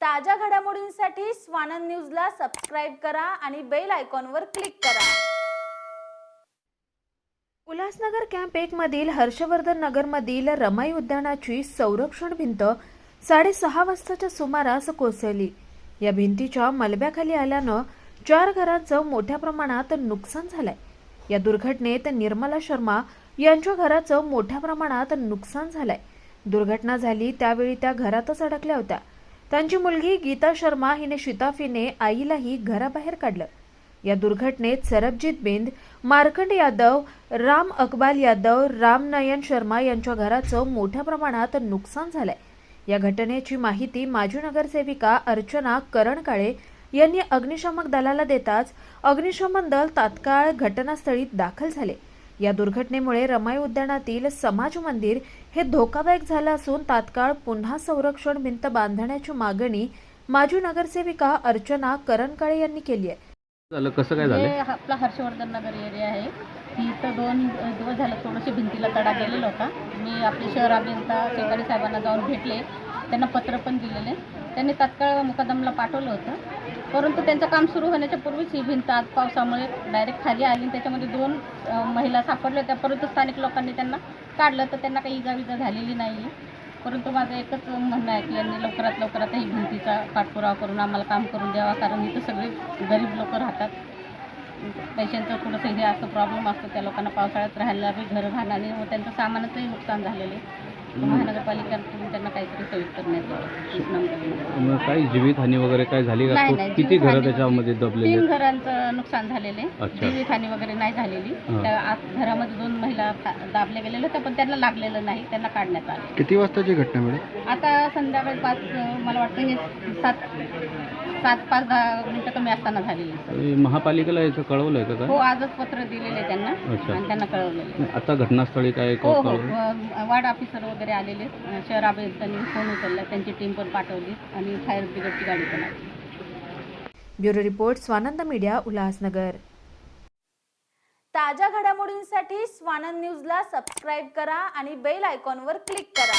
ताज्या घडामोडींसाठी स्वानंद न्यूजला सबस्क्राईब करा आणि बेल आयकॉनवर क्लिक करा. उल्हासनगर कॅम्प एक मधील हर्षवर्धन नगरमधील रमाई उद्यानाची संरक्षण भिंत साडेसहा वाजताच्या सुमारास कोसळली. या भिंतीच्या मलब्याखाली आल्यानं चार घरांचं मोठ्या प्रमाणात नुकसान झालंय. या दुर्घटनेत निर्मला शर्मा यांच्या घराचं मोठ्या प्रमाणात नुकसान झालंय. दुर्घटना झाली त्यावेळी त्या घरातच अडकल्या होत्या. त्यांची मुलगी गीता शर्मा हिने शिताफीने आईलाही घराबाहेर काढलं. या दुर्घटनेत सरबजीत बिंद मार्कंड यादव राम अकबाल यादव रामनयन शर्मा यांच्या घराचं मोठ्या प्रमाणात नुकसान झालंय. या घटनेची माहिती माजी नगरसेविका अर्चना करणकाळे यांनी अग्निशामक दलाला देताच अग्निशमन दल तात्काळ घटनास्थळी दाखल झाले. या दुर्घटनेमुळे रमाई उद्यानातील समाज मंदिर हे धोकादायक झालं असून तात्काळ पुन्हा संरक्षण भिंत बांधण्याची मागणी माजी नगरसेविका अर्चना करणकाळे यांनी केली आहे. झालं? कसं काय हे झालं आपला हर्षवर्धन नगर एरिया आहे. इथं दोन दिवस झालं थोडंसं भिंतीला तडा गेलेला होता. मी आपले शहर अभियंता शेकारी साहेबांना जाऊन भेटले. त्यांना पत्र पण दिलेले. त्यांनी तात्काळ मुकादमला पाठवलं होतं. परंतु त्यांचं काम सुरू होण्याच्या पूर्वीच ही भिंत आज पावसामुळे डायरेक्ट खाली आली आणि त्याच्यामध्ये दोन महिला सापडल्या होत्या. परंतु स्थानिक लोकांनी त्यांना काढलं तर त्यांना काही इजाविजा झालेली नाही आहे परंतु माझं एकच म्हणणं आहे की यांनी लवकरात लवकरात ही भिंतीचा पाठपुरावा करून आम्हाला काम करून द्यावा कारण इथं सगळे गरीब लोक राहतात. पैशांचं थोडंसं हे असं प्रॉब्लेम असतो. त्या लोकांना पावसाळ्यात राहायला बी घर राहणार आणि व त्यांचं सामानाचंही नुकसान झालेलं आहे. तर महानगरपालिकेकडून त्यांना काहीतरी सोयी करण्यात यावं सूचना करून. मग काही जीवितहानी वगैरे काय झाली का नाही, नाही, किती जीवितहानी घरं त्याच्यामध्ये दबलेले तीन आहेत? घरांचं नुकसान झालेलं आहे अच्छा. जीवितहानी वगैरे नाही झालेली हां. त्या आत घरामध्ये दोन महिला खा- दाबल्या गेलेल्या होत्या पण त्यांना लागलेलं नाही त्यांना काढण्यात आले किती वाजताची घटना मॅडम आता संध्याकाळी पाच अं, मला वाटतं हे सात सात पाच दहा मिनटं कमी असताना झालेली हे महापालिकेला याचं कळवलंय का हो काय आजच पत्र दिलेले त्यांना अच्छा. आणि त्यांना कळवलेलं आहे. आता घटनास्थळी काय हो हो कळवलं वार्ड ऑफिसर वगैरे आलेले अं, शहर अभियंत्यांनी फोन उचलला त्यांची टीम पण पाठवली आणि फायर ब्रिगेडची गाडी पण आली bureau report Swanand media Ulhasnagar. ताज्या घडामोडींसाठी स्वानंद न्यूजला सबस्क्राईब करा आणि बेल आयकॉनवर क्लिक करा.